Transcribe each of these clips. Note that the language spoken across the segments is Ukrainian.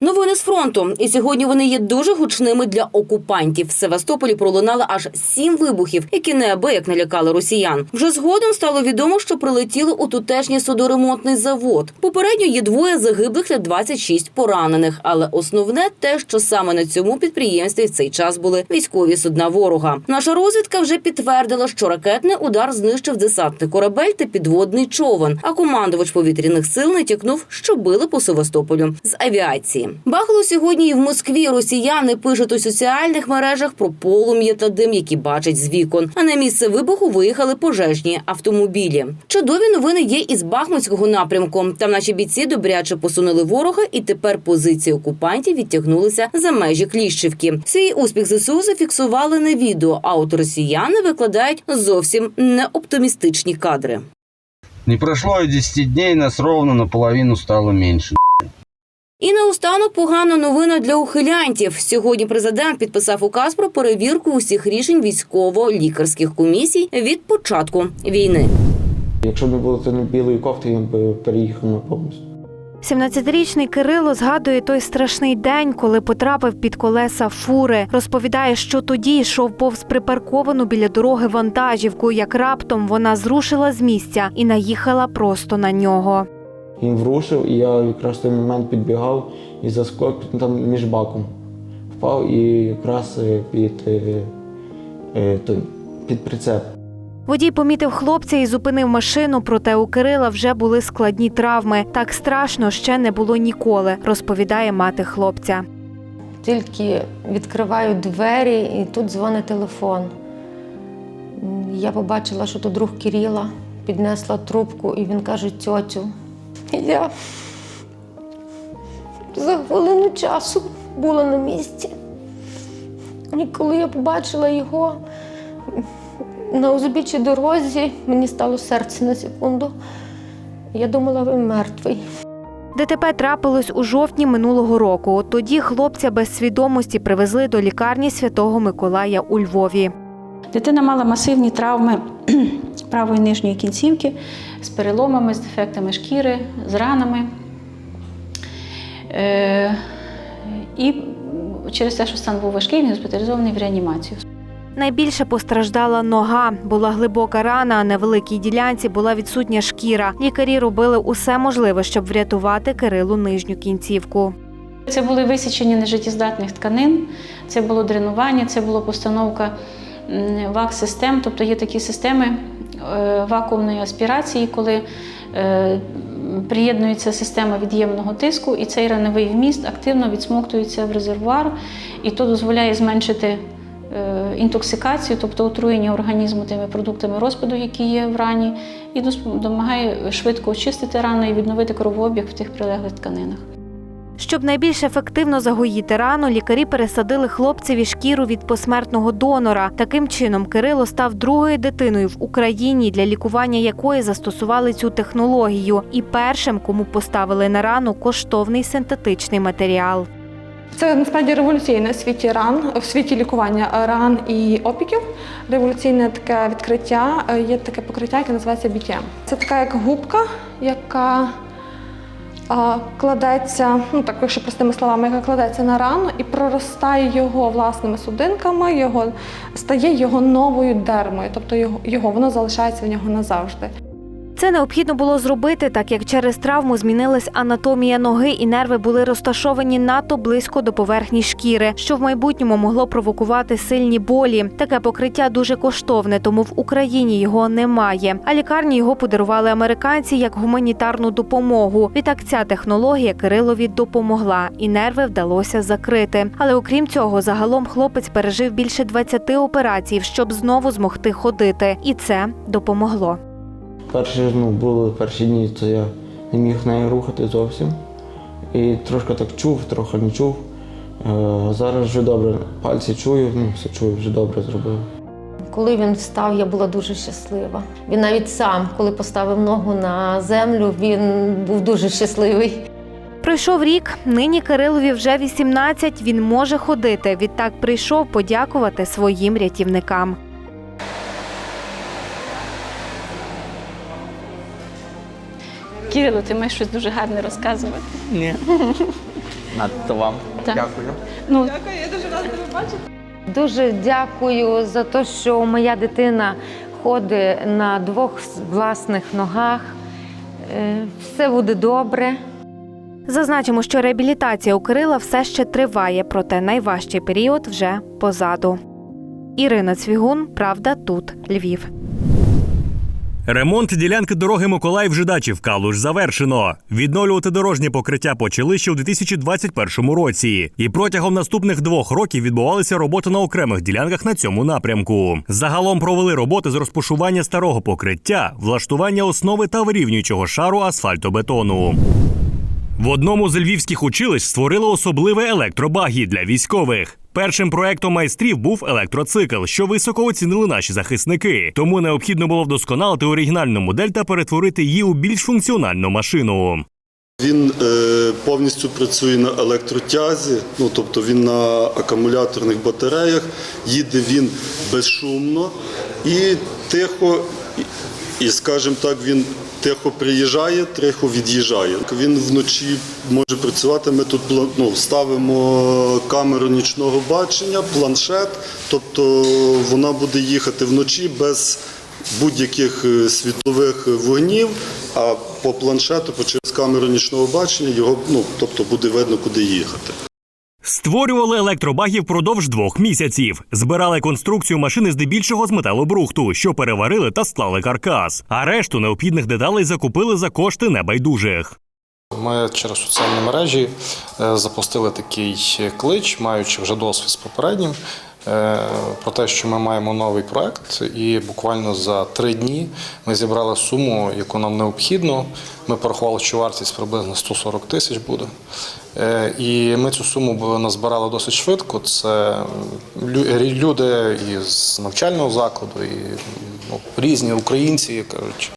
Новини з фронту, і сьогодні вони є дуже гучними для окупантів. В Севастополі пролунали аж сім вибухів, які неабияк налякали росіян. Вже згодом стало відомо, що прилетіли у тутешній судоремонтний завод. Попередньо є двоє загиблих та 26 поранених. Але основне те, що саме на цьому підприємстві в цей час були військові судна ворога. Наша розвідка вже підтвердила, що ракетний удар знищив десантний корабель та підводний човен. А командувач повітряних сил натякнув, що били по Севастополю з авіації. Бахало сьогодні і в Москві. Росіяни пишуть у соціальних мережах про полум'я та дим, які бачать з вікон. А на місце вибуху виїхали пожежні автомобілі. Чудові новини є із Бахмутського напрямку. Там наші бійці добряче посунули ворога, і тепер позиції окупантів відтягнулися за межі Кліщівки. Свій успіх ЗСУ зафіксували на відео. А от росіяни викладають зовсім не оптимістичні кадри. Не прошло и 10 дней, нас ровно наполовину стало меньше. І наостанок погана новина для ухилянтів. Сьогодні президент підписав указ про перевірку усіх рішень військово-лікарських комісій від початку війни. Якщо б не було тої білої кофти, я б переїхав на повністю. 17-річний Кирило згадує той страшний день, коли потрапив під колеса фури. Розповідає, що тоді йшов повз припарковану біля дороги вантажівку, як раптом вона зрушила з місця і наїхала просто на нього. Він врушив, і я якраз в той момент підбігав і заскок там між баком. Впав і якраз е, під, е, е, той, під прицеп. Водій помітив хлопця і зупинив машину, проте у Кирила вже були складні травми. Так страшно ще не було ніколи, розповідає мати хлопця. Тільки відкриваю двері і тут дзвонить телефон. Я побачила, що то друг Кирила, піднесла трубку і він каже: тьотю. Я за хвилину часу була на місці. І коли я побачила його на узбіччій дорозі, мені стало серце на секунду. Я думала, він мертвий. ДТП трапилось у жовтні минулого року. От тоді хлопця без свідомості привезли до лікарні Святого Миколая у Львові. Дитина мала масивні травми правої нижньої кінцівки з переломами, з дефектами шкіри, з ранами. Е, і через те, що стан був важкий, він госпіталізований в реанімацію. Найбільше постраждала нога. Була глибока рана, а на великій ділянці була відсутня шкіра. Лікарі робили усе можливе, щоб врятувати Кирилу нижню кінцівку. Це були висічення нежиттєздатних тканин, це було дренування, це була постановка вак-систем, тобто є такі системи вакуумної аспірації, коли е, приєднується система від'ємного тиску, і цей раневий вміст активно відсмоктується в резервуар, і то дозволяє зменшити е, інтоксикацію, тобто отруєння організму тими продуктами розпаду, які є в рані, і допомагає швидко очистити рану і відновити кровообіг в тих прилеглих тканинах. Щоб найбільш ефективно загоїти рану, лікарі пересадили хлопцеві шкіру від посмертного донора. Таким чином, Кирило став другою дитиною в Україні, для лікування якої застосували цю технологію, і першим, кому поставили на рану коштовний синтетичний матеріал. Це насправді революційне в світі ран, в світі лікування ран і опіків. Революційне таке відкриття. Е, Є таке покриття, яке називається BTM. Це така як губка, яка кладеться, ну так, якщо простими словами, яка кладеться на рану і проростає його власними судинками, його стає його новою дермою, тобто його, його воно залишається в нього назавжди. Це необхідно було зробити, так як через травму змінилась анатомія ноги, і нерви були розташовані надто близько до поверхні шкіри, що в майбутньому могло провокувати сильні болі. Таке покриття дуже коштовне, тому в Україні його немає. А лікарні його подарували американці як гуманітарну допомогу. Відтак ця технологія Кирилові допомогла, і нерви вдалося закрити. Але окрім цього, загалом хлопець пережив більше 20 операцій, щоб знову змогти ходити, і це допомогло. Перші ну, були перші дні, то я не міг нею рухати зовсім. І трошки так чув, трохи не чув. Е, зараз вже добре. Пальці чую, ну, все чую, вже добре зробив. Коли він встав, я була дуже щаслива. Він навіть сам, коли поставив ногу на землю, він був дуже щасливий. Пройшов рік. Нині Кирилові вже 18, Він може ходити. Відтак прийшов подякувати своїм рятівникам. Кирило, ти маєш щось дуже гарне розказувати. Ні. Надто вам. Так. Дякую. Ну, Дуже рада тебе бачити. Дуже дякую за те, що моя дитина ходить на двох власних ногах. Е, Все буде добре. Зазначимо, що реабілітація у Кирила все ще триває, проте найважчий період вже позаду. Ірина Цвігун, Правда, тут Львів. Ремонт ділянки дороги Миколаїв Жидачів Калуш завершено. Відновлювати дорожнє покриття почали ще у 2021 році, і протягом наступних двох років відбувалися роботи на окремих ділянках на цьому напрямку. Загалом провели роботи з розпошування старого покриття, влаштування основи та вирівнюючого шару асфальтобетону. В одному з львівських училищ створили особливе електробагі для військових. Першим проектом майстрів був електроцикл, що високо оцінили наші захисники. Тому необхідно було вдосконалити оригінальну модель та перетворити її у більш функціональну машину. Він е, повністю працює на електротязі, ну тобто він на акумуляторних батареях, їде він безшумно і тихо, і, скажімо так, він тихо приїжджає, тихо від'їжджає. Він вночі може працювати. Ми тут ну, ставимо камеру нічного бачення, планшет, тобто вона буде їхати вночі без будь-яких е, світлових вогнів, а по планшету, через камеру нічного бачення, його ну, тобто буде видно, куди їхати. Створювали електробагів впродовж двох місяців. Збирали конструкцію машини здебільшого з металобрухту, що переварили та склали каркас. А решту необхідних деталей закупили за кошти небайдужих. Ми через соціальні мережі е, запустили такий клич, маючи вже досвід з попереднім, про те, що ми маємо новий проект, і буквально за три дні ми зібрали суму, яку нам необхідно. Ми порахували, що вартість приблизно 140 тисяч буде. Е, І ми цю суму назбирали досить швидко. Це люди із навчального закладу, і ну, різні українці, кажуть.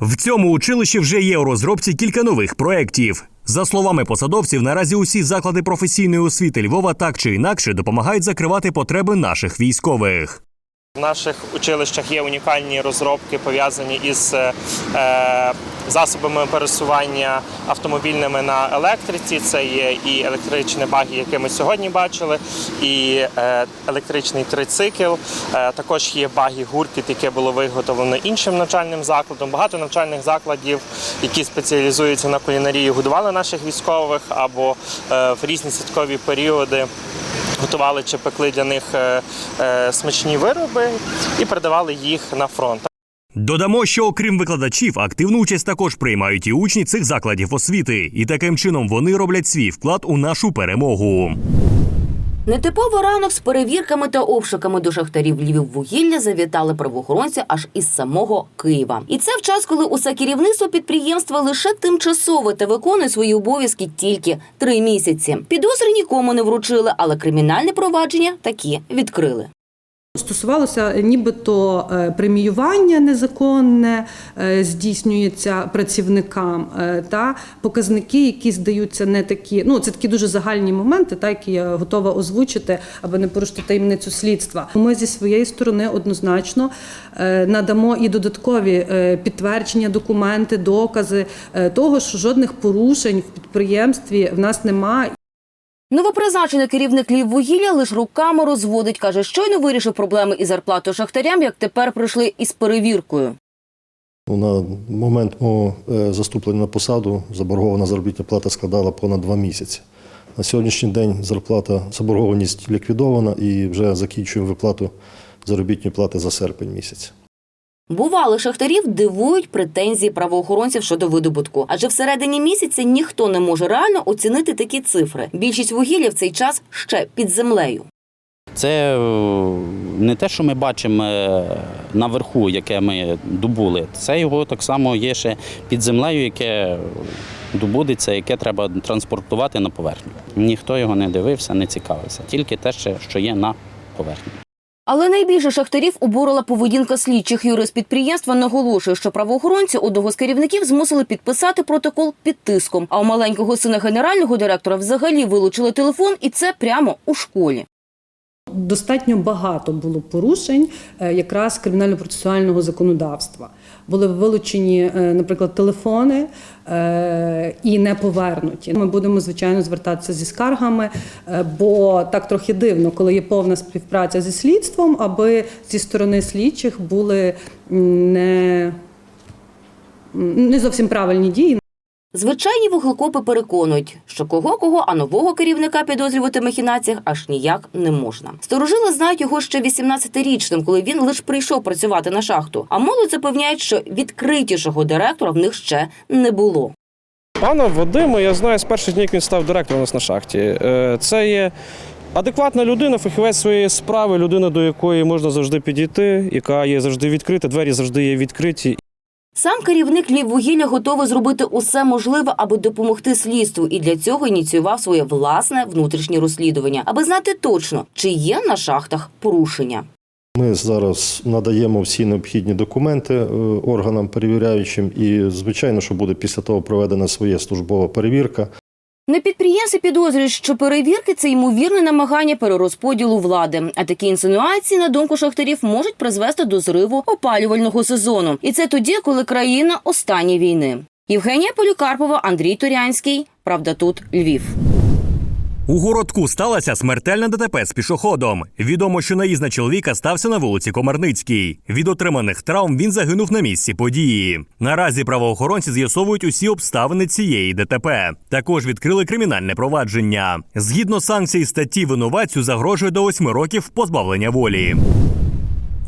В цьому училищі вже є у розробці кілька нових проєктів. За словами посадовців, наразі усі заклади професійної освіти Львова так чи інакше допомагають закривати потреби наших військових. В наших училищах є унікальні розробки, пов'язані із е, засобами пересування автомобільними на електриці. Це є і електричні баги, які ми сьогодні бачили, і е, електричний трицикл. Е, також є баги гуркіт, яке було виготовлено іншим навчальним закладом. Багато навчальних закладів, які спеціалізуються на кулінарії, годували наших військових або е, в різні святкові періоди готували чи пекли для них е, е, смачні вироби і передавали їх на фронт. Додамо, що окрім викладачів, активну участь також приймають і учні цих закладів освіти, і таким чином вони роблять свій вклад у нашу перемогу. Нетиповий ранок з перевірками та обшуками до шахтарів Львіввугілля завітали правоохоронці аж із самого Києва. І це в час, коли усе керівництво підприємства лише тимчасово та виконує свої обов'язки тільки три місяці. Підозри нікому не вручили, але кримінальне провадження такі відкрили. Стосувалося нібито е, преміювання незаконне е, здійснюється працівникам е, та показники, які здаються не такі. Ну це такі дуже загальні моменти, та які я готова озвучити, аби не порушити таємницю слідства. Ми зі своєї сторони однозначно е, надамо і додаткові е, підтвердження, документи, докази е, того, що жодних порушень в підприємстві в нас немає. Новопризначений керівник Львіввугілля лише руками розводить. каже, щойно вирішив проблеми із зарплатою шахтарям, як тепер прийшли із перевіркою. На момент мого е, заступлення на посаду заборгована заробітна плата складала понад два місяці. На сьогоднішній день зарплата, заборгованість ліквідована і вже закінчуємо виплату заробітної плати за серпень місяць. Бували шахтарів дивують претензії правоохоронців щодо видобутку, адже всередині місяця ніхто не може реально оцінити такі цифри. Більшість вугілля в цей час ще під землею. Це е, не те, що ми бачимо е, наверху, яке ми добули. Це його так само є ще під землею, яке добудеться, яке треба транспортувати на поверхню. Ніхто його не дивився, не цікавився. Тільки те, що є на поверхні. Але найбільше шахтарів обурила поведінка слідчих. Юрист підприємства наголошує, що правоохоронці одного з керівників змусили підписати протокол під тиском. А у маленького сина генерального директора взагалі вилучили телефон, і це прямо у школі. Достатньо багато було порушень е, якраз кримінально-процесуального законодавства. були вилучені, е, наприклад, телефони е, і не повернуті. Ми будемо звичайно звертатися зі скаргами, бо так трохи дивно, коли є повна співпраця зі слідством, аби зі сторони слідчих були не, не зовсім правильні дії. Звичайні вуглекопи переконують, що кого кого, а нового керівника підозрювати в махінаціях аж ніяк не можна. Старожили знають його ще 18-річним, коли він лише прийшов працювати на шахту. А молодь запевняють, що відкритішого директора в них ще не було. Пана Вадима я знаю з перших днів, він став директором у нас на шахті. Е, Це є адекватна людина, фахівець своєї справи, людина, до якої можна завжди підійти, яка є завжди відкрита, двері завжди є відкриті. Сам керівник Львіввугілля готовий зробити усе можливе, аби допомогти слідству, і для цього ініціював своє власне внутрішнє розслідування, аби знати точно, чи є на шахтах порушення. Ми зараз надаємо всі необхідні документи е, органам перевіряючим, і звичайно, що буде після того проведена своя службова перевірка. На підприємстві підозрюють, що перевірки це ймовірне намагання перерозподілу влади. А такі інсинуації, на думку шахтарів, можуть призвести до зриву опалювального сезону. І це тоді, коли країна останні війни. Євгенія Полікарпова, Андрій Торянський. Правда, тут Львів. У городку сталася смертельна ДТП з пішоходом. Відомо, що наїзд на чоловіка стався на вулиці Комарницькій. Від отриманих травм він загинув на місці події. Наразі правоохоронці з'ясовують усі обставини цієї ДТП. Також відкрили кримінальне провадження. Згідно санкцій статті винуватцю загрожує до 8 років позбавлення волі.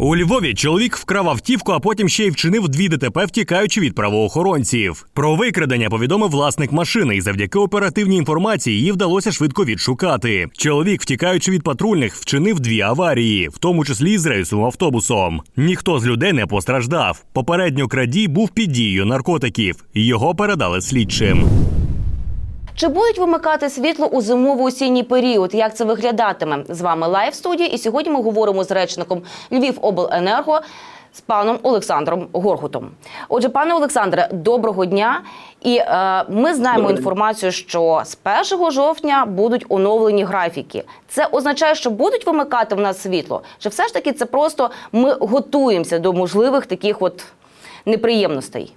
У Львові чоловік вкрав автівку, а потім ще й вчинив дві ДТП, втікаючи від правоохоронців. Про викрадення повідомив власник машини, і завдяки оперативній інформації її вдалося швидко відшукати. Чоловік, втікаючи від патрульних, вчинив дві аварії, в тому числі з рейсовим автобусом. Ніхто з людей не постраждав. Попередньо крадій був під дією наркотиків. Його передали слідчим. Чи будуть вимикати світло у зимово-осінній період? Як це виглядатиме? З вами лайв студія, і сьогодні ми говоримо з речником Львівобленерго з паном Олександром Горгутом. Отже, пане Олександре, доброго дня. І е, ми знаємо інформацію, що з 1 жовтня будуть оновлені графіки. Це означає, що будуть вимикати в нас світло? Чи все ж таки це просто ми готуємося до можливих таких от неприємностей?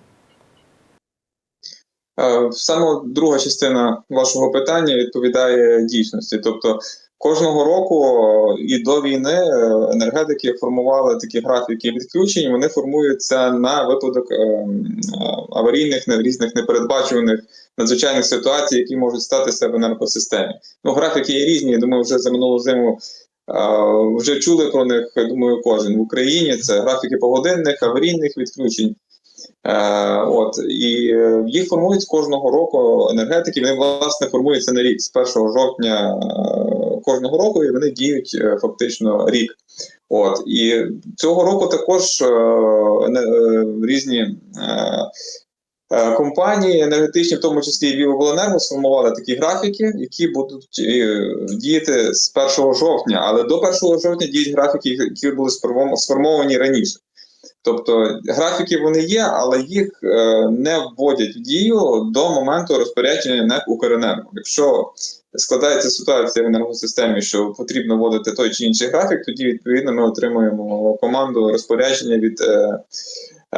Е, Саме друга частина вашого питання відповідає дійсності. Тобто кожного року і до війни е, енергетики формували такі графіки відключень. Вони формуються на випадок е, е, аварійних різних непередбачуваних надзвичайних ситуацій, які можуть статися в енергосистемі. Ну, графіки є різні. Я думаю, вже за минулу зиму. е, Вже чули про них, думаю, кожен в Україні. Це графіки погодинних, аварійних відключень. Е, от і е, їх формують кожного року енергетики. Вони власне формуються на рік з 1 жовтня е, кожного року, і вони діють фактично рік. От і цього року також е, е, різні. Е, Компанії енергетичні, в тому числі і Львівобленерго, сформували такі графіки, які будуть діяти з 1 жовтня, але до 1 жовтня діють графіки, які були сформов- сформовані раніше. Тобто графіки вони є, але їх е, не вводять в дію до моменту розпорядження НЕК Укренерго. Якщо складається ситуація в енергосистемі, що потрібно вводити той чи інший графік, тоді відповідно ми отримуємо команду розпорядження від е,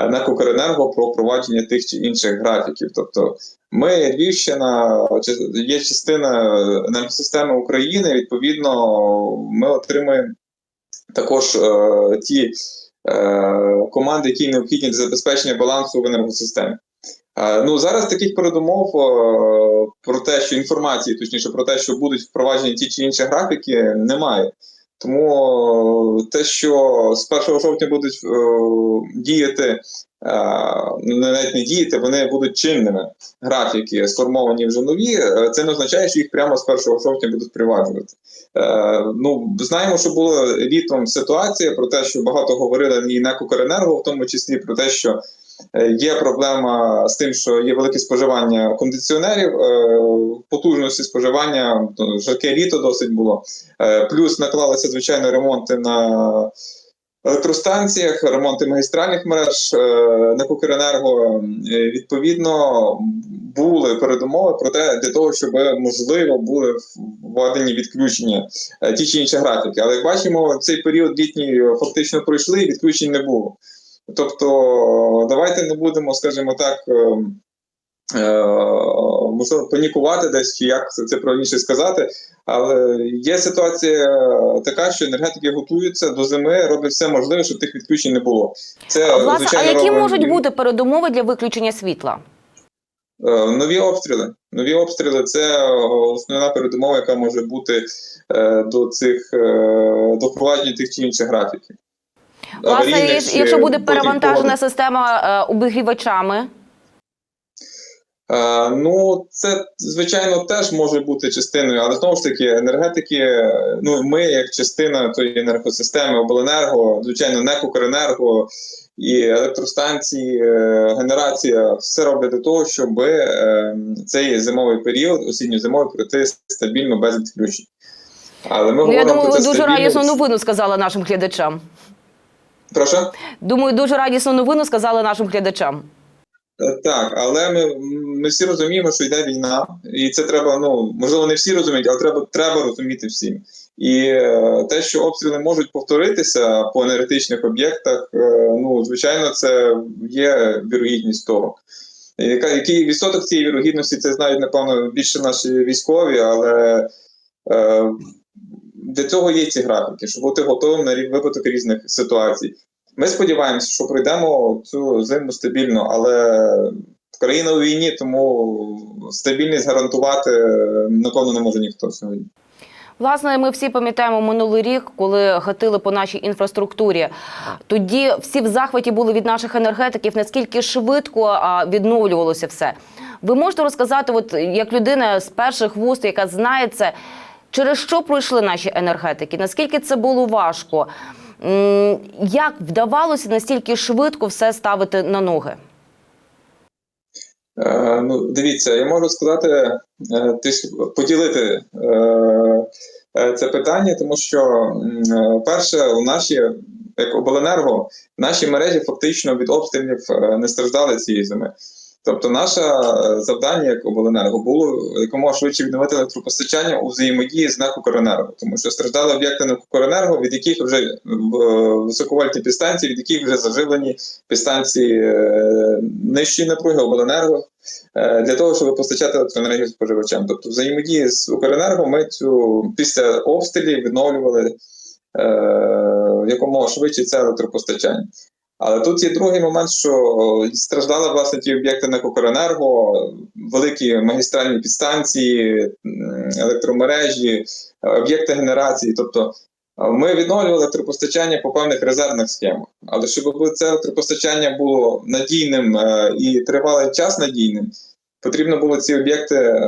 НЕК Укренерго про впровадження тих чи інших графіків. Тобто ми, Львівщина, є частина енергосистеми України. Відповідно, ми отримуємо також е, ті е, команди, які необхідні для забезпечення балансу в енергосистемі. Е, Ну зараз таких передумов е, про те, що інформації, точніше про те, що будуть впроваджені ті чи інші графіки, немає. Тому е, те, що з 1 жовтня будуть е, діяти, е, навіть не діяти, вони будуть чинними. Графіки сформовані вже нові. Це не означає, що їх прямо з 1 жовтня будуть впроваджувати. Ну, знаємо, що була літом ситуація про те, що багато говорили і НЕК «Укренерго», в тому числі про те, що є проблема з тим, що є велике споживання кондиціонерів, е, потужності споживання, жарке літо досить було. Е, плюс наклалися звичайно ремонти на електростанціях, ремонти магістральних мереж е, НЕК «Укренерго». Е, Відповідно, були передумови про те, для того, щоб можливо були введені відключення е, ті чи інші графіки. Але як бачимо, цей період літній фактично пройшли, і відключень не було. Тобто, давайте не будемо, скажімо так, е, е, можливо, панікувати десь, чи як це, правильніше сказати. Але є ситуація така, що енергетики готуються до зими, роблять все можливе, щоб тих відключень не було. Це Власне, а які робимо можуть бути передумови для виключення світла? Е, Нові обстріли. Нові обстріли це основна передумова, яка може бути до цих до впровадження тих чи інших графіків. Власне, Аварійних якщо- буде перевантажена система е, обігрівачами, Е, Ну, це звичайно теж може бути частиною, але знову ж таки, енергетики, е, ну ми як частина тої енергосистеми, обленерго, звичайно, НЕК «Укренерго» і електростанції, е, генерація все роблять для того, щоб е, цей зимовий період, осінньо-зимовий, пройти стабільно без відключень. Але ми ну я думаю, про ви це дуже радісну новину сказали нашим глядачам. Прошу? Думаю, дуже радісну новину сказали нашим глядачам. Е, Так, але ми, ми всі розуміємо, що йде війна, і це треба. Ну можливо, не всі розуміють, але треба, треба розуміти всім. І е, те, що обстріли можуть повторитися по енергетичних об'єктах, е, ну звичайно, це є вірогідність того. Яка який відсоток цієї вірогідності, це знають напевно більше наші військові, але е, для цього є ці графіки, щоб бути готовим на випадок різних ситуацій. Ми сподіваємося, що пройдемо цю зиму стабільно, але країна у війні, тому стабільність гарантувати напевно не може ніхто сьогодні. Власне, ми всі пам'ятаємо минулий рік, коли гатили по нашій інфраструктурі. Тоді всі в захваті були від наших енергетиків, наскільки швидко відновлювалося все. Ви можете розказати, от як людина з перших вуст, яка знає це, через що пройшли наші енергетики? Наскільки це було важко? Як вдавалося настільки швидко все ставити на ноги? Е, ну, дивіться, я можу сказати, е, поділити е, це питання, тому що, перше, у наші, як обленерго, наші мережі фактично від обстрілів не страждали цієї зими. Тобто, наше е, завдання як обленерго було якомога швидше відновити електропостачання у взаємодії з НЕК «Укренерго», тому що страждали об'єкти НЕК «Укренерго», від яких вже е, високовольтні підстанції, від яких вже заживлені підстанції е, нижчої напруги обленерго для того, щоб постачати електроенергію споживачам. Тобто, взаємодії з Укренерго ми цю після обстрілів відновлювали якомога швидше це електропостачання. Але тут є другий момент, що страждали власне ті об'єкти на Укренерго, великі магістральні підстанції, електромережі, об'єкти генерації. Тобто е, ми відновлювали електропостачання по певних резервних схемах. Але щоб це електропостачання було надійним е, і тривалий час надійним, потрібно було ці об'єкти е,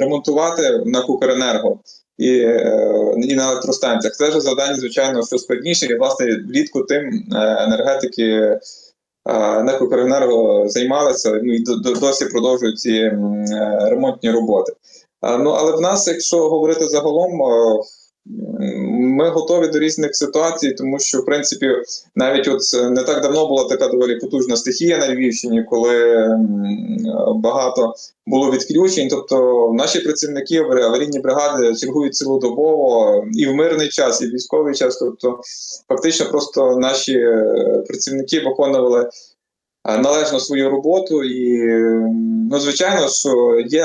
ремонтувати на Укренерго і, е, і на електростанціях. Це ж завдання, звичайно, що складніше, і власне влітку тим е, енергетики Некокренерго займалися ну, і до- до- досі продовжують ці е, ремонтні роботи. Е, Ну але в нас, якщо говорити загалом, е, ми готові до різних ситуацій, тому що в принципі навіть от е, не так давно була така доволі потужна стихія на Львівщині, коли багато було відключень. Тобто наші працівники аварійні бригади чергують цілодобово і в мирний час, і в військовий час. Тобто, фактично, просто наші е, працівники виконували е, належно свою роботу, і ну, звичайно, що є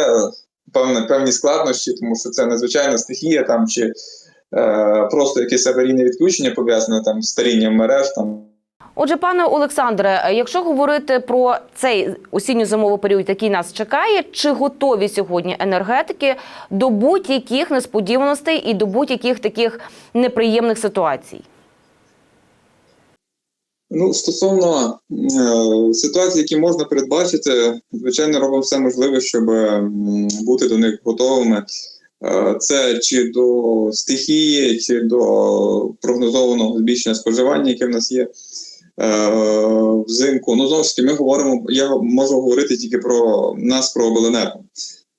певні, певні складнощі, тому що це надзвичайна стихія там чи. Е, Просто якесь аварійне відключення пов'язане там з старінням мереж, там Отже, пане Олександре, якщо говорити про цей осінньо-зимовий період, який нас чекає, чи готові сьогодні енергетики до будь-яких несподіваностей і до будь-яких таких неприємних ситуацій? Ну, стосовно е, ситуацій, які можна передбачити, звичайно, робимо все можливе, щоб бути до них готовими. Е, це чи до стихії, чи до прогнозованого збільшення споживання, яке в нас є е, взимку. Ну, знову ж таки, ми говоримо, я можу говорити тільки про нас, про обленерго.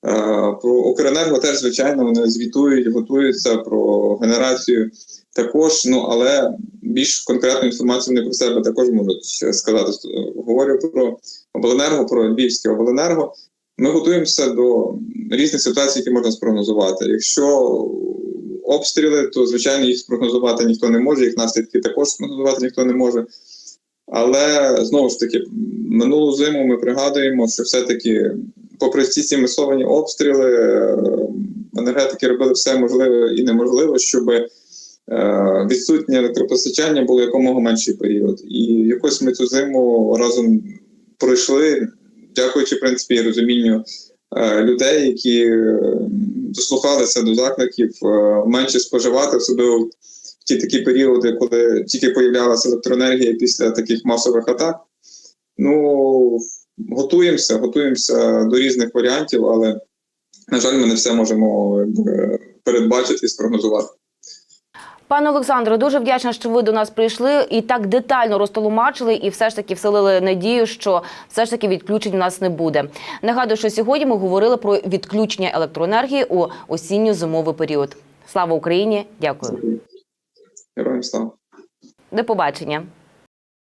Е, Про Укренерго теж, звичайно, вони звітують, готуються про генерацію також, ну але більш конкретну інформацію вони про себе також можуть сказати. Говорю про обленерго, про Львівське обленерго. Ми готуємося до різних ситуацій, які можна спрогнозувати. Якщо обстріли, то звичайно їх спрогнозувати ніхто не може, їх наслідки також спрогнозувати ніхто не може. Але знову ж таки, минулу зиму ми пригадуємо, що все-таки, попри всі ці масовані обстріли, е, енергетики робили все можливе і неможливе, щоб е, відсутнє електропостачання було якомога менший період. І якось ми цю зиму разом пройшли, дякуючи в принципі розумінню е, людей, які е, дослухалися до закликів е, менше споживати, особливо в ті такі періоди, коли тільки появлялася електроенергія після таких масових атак. Ну готуємося, готуємося до різних варіантів, але на жаль, ми не все можемо передбачити і спрогнозувати. Пане Олександре, дуже вдячна, що ви до нас прийшли і так детально розтолумачили, і все ж таки вселили надію, що все ж таки відключень у нас не буде. Нагадую, що сьогодні ми говорили про відключення електроенергії у осінньо-зимовий період. Слава Україні! Дякую. Героям слава! До побачення.